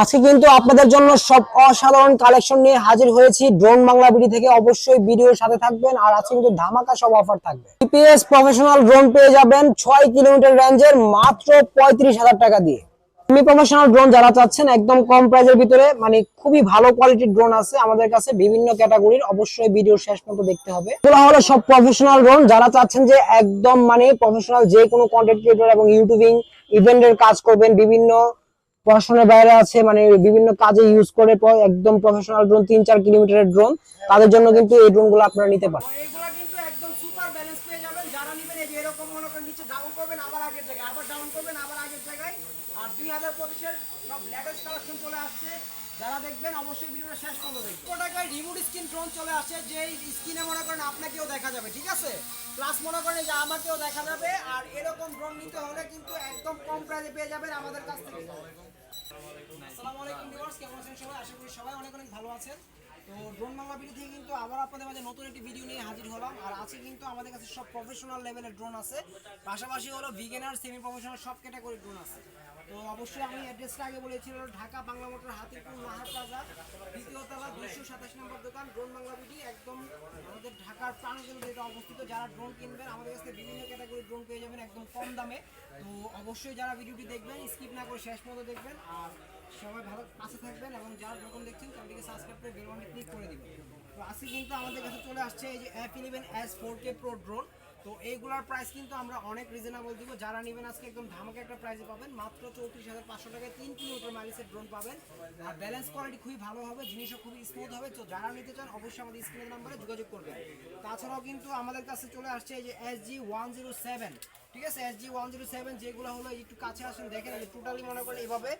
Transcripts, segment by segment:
আজকে কিন্তু আপনাদের জন্য সব অসাধারণ কালেকশন নিয়ে হাজির হয়েছি। ড্রোন বাংলা বিডি থেকে অবশ্যই ভিডিওর সাথে থাকবেন আর আজকে কিন্তু ধামাকা সব অফার থাকবে। জিপিএস প্রফেশনাল ড্রোন পেয়ে যাবেন ছয় কিলোমিটার রেঞ্জের মাত্র পঁয়ত্রিশ হাজার টাকা দিয়ে। সেমি প্রফেশনাল ড্রোন যারা চাচ্ছেন, একদম কম প্রাইজের ভিতরে মানে খুবই ভালো কোয়ালিটির ড্রোন আছে আমাদের কাছে, বিভিন্ন ক্যাটাগরির অবশ্যই ভিডিও শেষ পর্যন্ত দেখতে হবে। এগুলো হলো সব প্রফেশনাল ড্রোন যারা চাচ্ছেন যে একদম মানে প্রফেশনাল যে কোনো কন্টেন্ট ক্রিয়েটর এবং ইউটিউবিং ইভেন্টের কাজ করবেন, বিভিন্ন পড়াশোনার বাইরে আছে মানে বিভিন্ন কাজে ইউজ করে একদম প্রফেশনাল ড্রোন তিন চার কিলোমিটারের ড্রোন তাদের জন্য কিন্তু এই ড্রোনগুলো আপনারা নিতে পারেন। মনে করেন আপনাকেও আমাকেও দেখা যাবে, আর এরকম ড্রোন নিতে হলে কিন্তু একদম কম পেয়ে যাবেন আমাদের কাছ থেকে। আসসালামু আলাইকুম ভিউয়ার্স, কেমন আছেন সবাই? আশা করি সবাই অনেক অনেক ভালো আছেন। ড্রোন বাংলা ভিডিও কিন্তু আবার আপনাদের মাঝে নতুন একটি ভিডিও নিয়ে হাজির হলাম। আর আছে কিন্তু আমাদের কাছে সব প্রফেশনাল লেভেলের ড্রোন আছে। পাশাপাশি হলো বিগিনার সেমি প্রফেশনাল সব ক্যাটাগরির ড্রোন আছে। তো অবশ্যই আমি অ্যাড্রেসটা আগে বলেছি হলো ঢাকা বাংলা মোটর হাতিপুর নাহার প্লাজা দ্বিতীয় তলা দুইশো সাতাশ নম্বর দোকান, ড্রোন বাংলা ভিডি একদম আমাদের ঢাকার প্রাণকেন্দ্র যেটা অবস্থিত, যারা ড্রোন কিনবেন, আমাদের কাছে বিভিন্ন ক্যাটাগরির ড্রোন পেয়ে যাবেন একদম কম দামে। তো অবশ্যই যারা ভিডিওটি দেখবেন স্কিপ না করে শেষ পর্যন্ত দেখবেন। আর সবাই ভালো পাশে থাকবেন এবং যারা নতুন দেখছেন, চ্যানেলটিকে সাবস্ক্রাইব করে বেল ক্লিক করে দিবেন। তো আজকে কিন্তু আমাদের কাছে চলে আসছে এই যে F eleven S four K pro drone তো এইগুলার প্রাইস কিন্তু আমরা অনেক রিজনেবল দিব। যারা নেবেন আজকে একদম ধামাকা একটা প্রাইসে পাবেন, মাত্র চৌত্রিশ হাজার পাঁচশো টাকায় তিন কিলোমিটার মাইলেজের ড্রোন পাবেন। আর ব্যালেন্স কোয়ালিটি খুবই ভালো হবে, জিনিসও খুবই স্মুথ হবে। তো যারা নিতে চান, অবশ্যই আমাদের স্ক্রিনের নাম্বারে যোগাযোগ করবেন। তাছাড়াও কিন্তু আমাদের কাছে চলে আসছে এই যে S G one zero seven ঠিক আছে? S G one zero seven যেগুলো হলো একটু কাছে আসুন, দেখেন টোটালি মনে করেন এইভাবে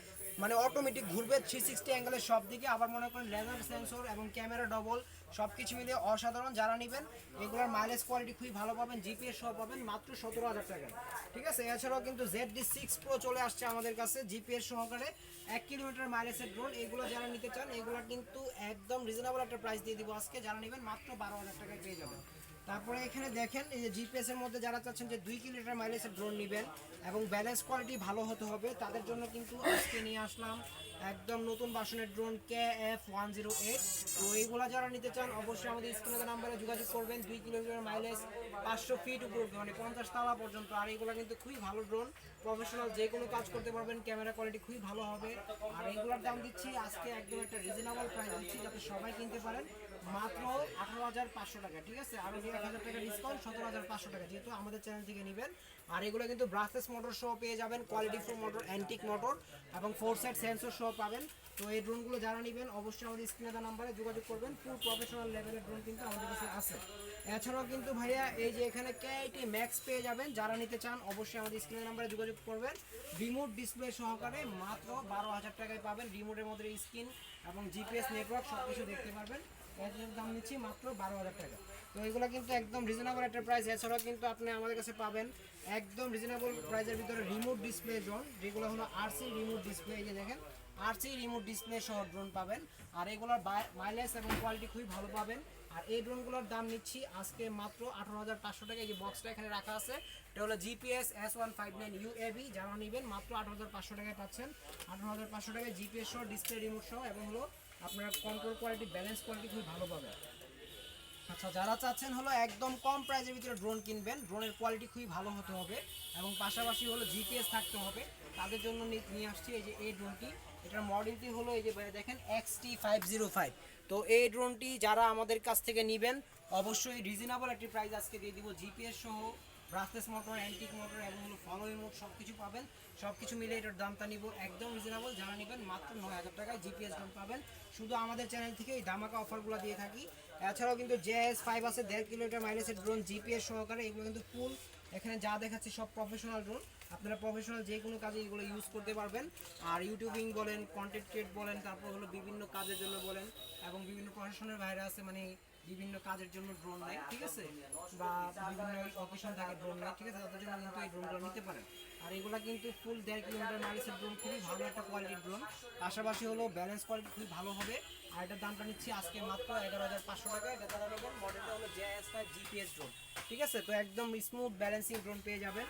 মানে অটোমেটিক ঘুরবে থ্রি সিক্সটি অ্যাঙ্গেলের সব দিকে আবার মনে করেন লেজার সেন্সর এবং ক্যামেরা ডবল সব কিছু মিলিয়ে অসাধারণ যারা নেবেন, এগুলোর মাইলেজ কোয়ালিটি খুবই ভালো পাবেন জিপিএস সহ পাবেন মাত্র সতেরো হাজার টাকা। ঠিক আছে? এছাড়াও কিন্তু জেড ডি সিক্স প্রো চলে আসছে আমাদের কাছে জিপিএস সহকারে। এক কিলোমিটার মাইলেজের ড্রোন এগুলো যারা নিতে চান, এগুলো কিন্তু একদম রিজনেবল একটা প্রাইস দিয়ে দিব আজকে। যারা নেবেন মাত্র বারো হাজার টাকায় পেয়ে যাবেন। তারপরে এখানে দেখেন, এই যে জিপিএস এর মধ্যে যারা চাচ্ছেন যে দুই কিলোমিটার মাইলেজের ড্রোন নেবেন এবং ব্যালেন্স কোয়ালিটি ভালো হতে হবে, তাদের জন্য কিন্তু আজকে নিয়ে আসলাম একদম নতুন বাসনের drone K F one zero eight তো এইগুলো যারা নিতে চান, অবশ্যই আমাদের স্ক্রিনের নাম্বারে যোগাযোগ করবেন। দুই কিলোমিটার মাইলেজ পাঁচশো ফিট উপর মানে পঞ্চাশ তালা পর্যন্ত। আর এগুলো কিন্তু খুবই ভালো ড্রোন প্রফেশনাল যে কোনো কাজ করতে পারবেন ক্যামেরা কোয়ালিটি খুবই ভালো হবে। আর এগুলোর দাম দিচ্ছি আজকে একদম একটা রিজনেবল প্রাইস দিচ্ছি, যাতে সবাই কিনতে পারেন। মাত্র আঠারো হাজার পাঁচশো টাকা, ঠিক আছে? আরও এক হাজার টাকা ডিসকাউন্ট সতেরো হাজার পাঁচশো টাকা, যেহেতু আমাদের চ্যানেল থেকে নেবেন। আর এগুলো কিন্তু ব্রাসলেস মোটর সহ পেয়ে যাবেন quality full motor antique motor এবং ফোর সাইড সেন্সর সহ পাবেন। তো এই ড্রোনগুলো যারা নেবেন, অবশ্যই আমাদের স্ক্রিনে দেওয়া নাম্বারে যোগাযোগ করবেন। ফুল প্রফেশনাল লেভেলের ড্রোন কিন্তু আমাদের কাছে আছে। এছাড়াও কিন্তু ভাইয়া, এই যে এখানে কেআইটি ম্যাক্স পেয়ে যাবেন। যারা নিতে চান, অবশ্যই আমাদের স্ক্রিনের নাম্বারে যোগাযোগ করবেন। রিমোট ডিসপ্লে সহকারে মাত্র বারো হাজার টাকায় পাবেন। রিমোটের মধ্যে স্ক্রিন এবং জিপিএস নেটওয়ার্ক সব কিছু দেখতে পারবেন। এর দাম নিচ্ছি মাত্র বারো হাজার টাকা। তো এগুলো কিন্তু একদম রিজনেবল একটা প্রাইস এছাড়াও কিন্তু আপনি আমাদের কাছে পাবেন একদম রিজনেবল প্রাইসের ভিতরে রিমোট ডিসপ্লে ড্রোন যেগুলো হলো আরসি রিমোট ডিসপ্লে এই যে দেখেন আরসি রিমোট ডিসপ্লে সহ ড্রোন পাবেন। আর এগুলোর মাইলেজ এবং কোয়ালিটি খুবই ভালো পাবেন। আর এই ড্রোনগুলোর দাম নিচ্ছি আজকে মাত্র আঠারো হাজার পাঁচশো টাকা। এই যে বক্সটা এখানে রাখা আছে, এটা হলো GPS S one five nine UAV যারা নেবেন মাত্র আঠারো হাজার পাঁচশো টাকায় পাচ্ছেন। আঠারো হাজার পাঁচশো টাকায় জিপিএস সহ ডিসপ্লে রিমোট সহ, এবং হলো আপনার কন্ট্রোল কোয়ালিটি ব্যালেন্স কোয়ালিটি খুব ভালো পাবেন। আচ্ছা যারা চাচ্ছেন হলো একদম কম প্রাইসের ভিতরে ড্রোন কিনবেন ড্রোনের কোয়ালিটি খুবই ভালো হতে হবে, এবং পাশাপাশি হলো জিপিএস থাকতে হবে। তাদের জন্য নিয়ে আসছি এই যে এই ড্রোনটি এটার মডেলটি হলো এই যে দেখেন X T five zero five তো এই ড্রোনটি যারা আমাদের কাছ থেকে নেবেন, অবশ্যই রিজনেবল একটি প্রাইস আজকে দিয়ে দিব। জিপিএস সহ ব্রাসলেস মোটর অ্যান্টিক মোটর এবং হলো ফলো মোট সব কিছু পাবেন। সব কিছু মিলে এটার দামটা নিব একদম রিজনেবল যারা নেবেন মাত্র নয় হাজার টাকায় জিপিএস ড্রোন পাবেন। শুধু আমাদের চ্যানেল থেকে এই ধামাকা অফারগুলো দিয়ে থাকি। এছাড়াও কিন্তু জেএস ফাইভ আছে, দেড় কিলোমিটার মাইলেজের ড্রোন জিপিএস সহকারে। এগুলো কিন্তু ফুল এখানে যা দেখাচ্ছে সব প্রফেশনাল ড্রোন আপনারা প্রফেশনাল যে কোনো কাজে এগুলো ইউজ করতে পারবেন। আর ইউটিউবিং বলেন কন্টেন্ট ক্রিয়েট বলেন, তারপর হলো বিভিন্ন কাজের জন্য বলেন, এবং বিভিন্ন প্রফেশনের বাইরে আছে মানে বিভিন্ন কাজের জন্য ড্রোন নেয়, ঠিক আছে? বা বিভিন্ন অকেশন থাকে ড্রোন নেয়, ঠিক আছে? তাদের জন্য কিন্তু এই ড্রোনগুলো নিতে পারেন। আর এগুলা কিন্তু ফুল দেড় কিলোমিটার মাইলেজের ড্রোন খুবই ভালো একটা কোয়ালিটির ড্রোন পাশাপাশি হলো ব্যালেন্স কোয়ালিটি খুবই ভালো হবে। আর এটার দামটা নিচ্ছি আজকে মাত্র এগারো হাজার পাঁচশো টাকা। এটা তারা নেবেন মডেলটা হলো জেএস ফাইভ জিপিএস ড্রোন ঠিক আছে? তো একদম স্মুথ ব্যালেন্সিং ড্রোন পেয়ে যাবেন।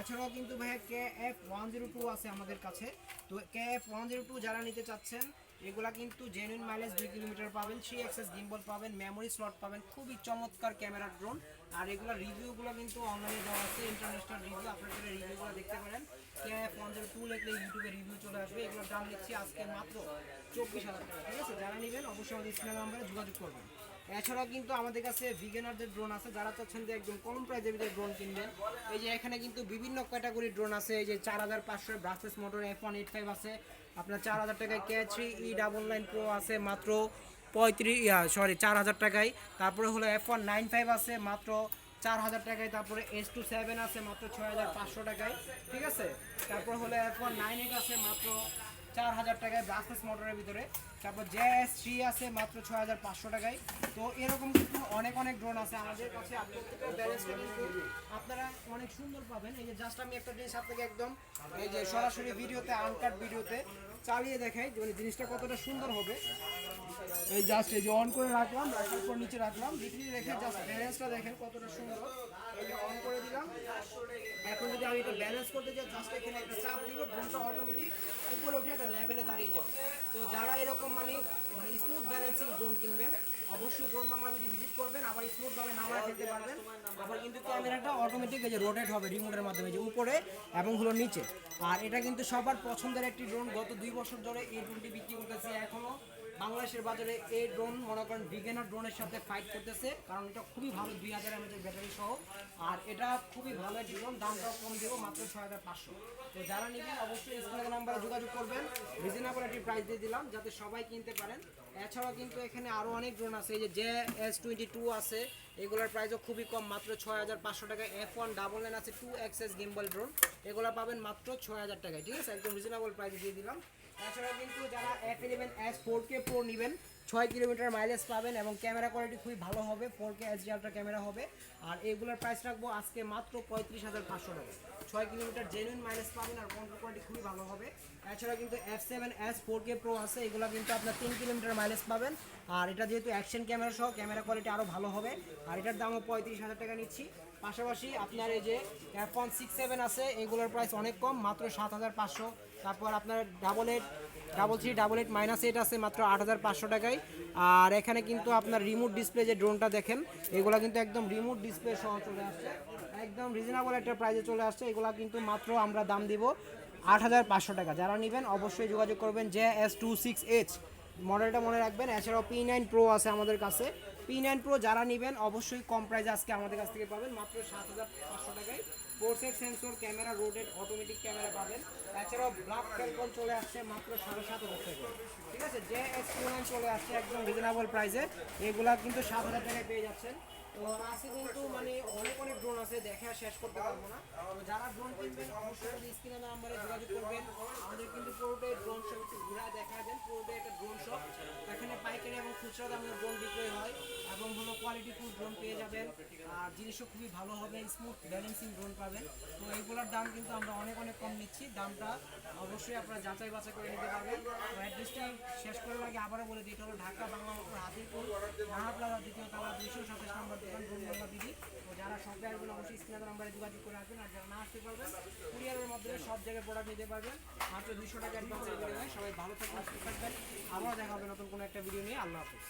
এছাড়াও কিন্তু ভাইয়া K F one zero two আছে আমাদের কাছে। তো K F one zero two যারা নিতে চাচ্ছেন, এগুলা কিন্তু জেনুইন মাইলেজ দুই কিলোমিটার পাবেন। থ্রি এক্সেস গিম্বল পাবেন মেমোরি স্লট পাবেন। খুবই চমৎকার ক্যামেরার ড্রোন আর এগুলোর রিভিউগুলো কিন্তু অনলাইনে দেওয়া আছে ইন্টারন্যাশনাল রিভিউ আপনারা রিভিউগুলো দেখতে পারেন। কে জিরো টু লিখলে ইউটিউবে রিভিউ চলে আসবে, এগুলোর দাম নিচ্ছি আজকে মাত্র চব্বিশ হাজার টাকা, ঠিক আছে? যারা নেবেন অবশ্যই আমাদের স্ক্রিন নাম্বারে যোগাযোগ করবেন। এছাড়াও কিন্তু আমাদের কাছে বিগিনারদের ড্রোন আছে, যারা চাচ্ছেন যে একদম কম প্রাইজের ভিতরে ড্রোন কিনবেন। এই যে এখানে কিন্তু বিভিন্ন ক্যাটাগরি ড্রোন আছে, এই যে চার হাজার পাঁচশো brushless motor F one eight five আছে, আপনার চার হাজার টাকায় K three E double nine pro আছে মাত্র পঁয়ত্রিশ সরি চার হাজার টাকায়। তারপরে হলো এফ ওয়ান নাইন ফাইভ আছে, মাত্র চার হাজার টাকায়। তারপরে এস টু সেভেন আছে, মাত্র ছয় হাজার পাঁচশো টাকায়। ঠিক আছে? তারপর হলো এফ ওয়ান নাইন এইট আছে, মাত্র চার হাজার টাকায় ব্রাসলেস মোটরের ভিতরে। তারপর জে এস থ্রি আছে, মাত্র ছয় হাজার পাঁচশো টাকায়। তো এরকম কিন্তু অনেক অনেক ড্রোন আছে। আমাদের কাছে আপনারা অনেক সুন্দর পাবেন। এই যে জাস্ট আমি একটা জিনিস আপনাকে একদম এই যে সরাসরি ভিডিওতে আনকাট ভিডিওতে চালিয়ে দেখাই যে মানে জিনিসটা কতটা সুন্দর হবে। এই জাস্ট এই যে অন করে রাখলাম রাখার পর নিচে রাখলাম ভিতরে রেখে জাস্ট ব্যালেন্সটা দেখেন কতটা সুন্দর। এই যে অন করে দিলাম। এখন যদি আমি এটা ব্যালেন্স করতে যাই জাস্ট এখানে একটা চাপ দিব ড্রোনটা অটোমেটিক উপরে উঠে একটা লেভেলে দাঁড়িয়ে যাবে। তো যারা এরকম মানে স্মুথ ব্যালেন্সিং ড্রোন কিনবেন, অবশ্যই ড্রোন বাংলা ভিডিও ভিজিট করবেন, আবার স্মুথভাবে নামায় ফেলতে পারবেন। আবার কিন্তু ক্যামেরাটা অটোমেটিক এই যে রোটেট হবে রিমোটের মাধ্যমে যে উপরে এবং হলো নিচে। আর এটা কিন্তু সবার পছন্দের একটি ড্রোন গত দুই বছর ধরে এই ড্রোনটি বিক্রি করতেছে এখনও। বাংলাদেশের বাজারে এই ড্রোন, মনে করেন বিগেনার ড্রোনের সাথে ফাইট করতেছে, কারণ এটা খুবই ভালো দুই হাজার এমএচের ব্যাটারি সহ। আর এটা খুবই ভালো একটি ড্রোন দামটাও কম দেবো মাত্র ছয় হাজার পাঁচশো। তো যারা নেবেন, অবশ্যই স্ক্রিনের নাম্বারে যোগাযোগ করবেন। রিজনেবল একটি প্রাইস দিয়ে দিলাম, যাতে সবাই কিনতে পারেন। এছাড়াও কিন্তু এখানে আরও অনেক ড্রোন আছে, এই যে জে এস টোয়েন্টি টু আছে, এগুলোর প্রাইসও খুবই কম, মাত্র ছয় হাজার পাঁচশো টাকা। এফ ওয়ান ডাবল নাইন আছে টু এক্সএস গেম্বল ড্রোন এগুলো পাবেন মাত্র ছয় হাজার টাকায়। ঠিক আছে? একদম রিজনেবল প্রাইসে দিয়ে দিলাম। এছাড়া কিন্তু যারা F eleven S four K pro নেবেন, ছয় কিলোমিটার মাইলেজ পাবেন এবং ক্যামেরা কোয়ালিটি খুবই ভালো হবে four K HD ultra camera হবে। আর এগুলোর প্রাইস রাখব আজকে মাত্র পঁয়ত্রিশ হাজার পাঁচশো টাকা। ছয় কিলোমিটার জেনুইন মাইলেজ পাবেন আর কন্ট্রোল কোয়ালিটি খুবই ভালো হবে। এছাড়া কিন্তু F seven S four K pro আছে, এগুলো কিন্তু আপনার তিন কিলোমিটার মাইলেজ পাবেন। আর এটা যেহেতু অ্যাকশন ক্যামেরা সহ ক্যামেরা কোয়ালিটি আরও ভালো হবে। আর এটার দামও পঁয়ত্রিশ হাজার টাকা নিচ্ছি। পাশাপাশি আপনার এই যে ওয়ান সিক্স সেভেন আছে, এগুলোর প্রাইস অনেক কম, মাত্র সাত হাজার পাঁচশো। তারপর আপনার double eight double three double eight minus eight আছে, মাত্র আট হাজার পাঁচশো টাকায়। আর এখানে কিন্তু আপনার রিমোট ডিসপ্লে যে ড্রোনটা দেখেন, এগুলো কিন্তু একদম রিমোট ডিসপ্লে সহ চলে আসছে। একদম রিজনেবল একটা প্রাইসে চলে আসছে, এগুলো কিন্তু মাত্র আমরা দাম দিব আট হাজার পাঁচশো টাকা। যারা নেবেন অবশ্যই যোগাযোগ করবেন J S two six H. মডেলটা মনে রাখবেন, এছাড়াও পি নাইন প্রো আছে আমাদের কাছে। পি নাইন প্রো যারা নেবেন অবশ্যই কম প্রাইসে আজকে আমাদের কাছ থেকে পাবেন। মাত্র সাত হাজার পাঁচশো টাকায়। ফোর সেন্সর ক্যামেরা রোডেড অটোমেটিক ক্যামেরা পাবেন। এছাড়াও ব্ল্যাক ফ্যালকন চলে আসছে মাত্র সাড়ে সাত হাজার টাকা ঠিক আছে? যে নাইন চলে আসছে একদম রিজনেবল প্রাইসে এগুলা কিন্তু সাত হাজার টাকায় পেয়ে যাচ্ছেন। তো আছে কিন্তু মানে অনেক অনেক ড্রোন আছে, দেখে শেষ করতে পারব না। যারা ড্রোন কিনবেন, অবশ্যই স্ক্রিনে নাম্বারে যোগাযোগ করবেন। আমাদের কিন্তু পুরোটাই ড্রোন শপ ঘুরায় দেখা দেন। পুরোটাই একটা ড্রোন শপ পাইকারি এবং খুচরা দামে ড্রোন বিক্রয় হয় এবং হলো কোয়ালিটি ফুল ড্রোন পেয়ে যাবেন। আর জিনিসও খুবই ভালো হবে স্মুথ ব্যালেন্সিং ড্রোন পাবেন। তো এইগুলোর দাম কিন্তু আমরা অনেক অনেক কম নিচ্ছি। দামটা অবশ্যই আপনারা যাচাই বাছাই করে নিতে পারবেন। অ্যাড্রেসটা শেষ করার আগে আবারও বলে দিতে হলো ঢাকা বাংলা মোটর হাতিরপুর রাহা প্লাজা দ্বিতীয় তলা দুইশো সাতাশ নম্বর দোকান ড্রোন বাংলা বিধি তো যারা শপে আসবেন, অবশ্যই স্ক্রিনের নাম্বারে যোগাযোগ করে আসবেন, আর যারা না আসতে পারবেন, কুরিয়ারের মাধ্যমে সব জায়গায় প্রোডাক্ট নিতে পারবেন। মাত্র দুশো টাকা অ্যাডভান্সের বিনিময়ে সবাই ভালো থাকবেন, সুস্থ থাকবেন। আবারও দেখা হবে নতুন কোনো একটা ভিডিও নিয়ে। আল্লাহ হাফিজ।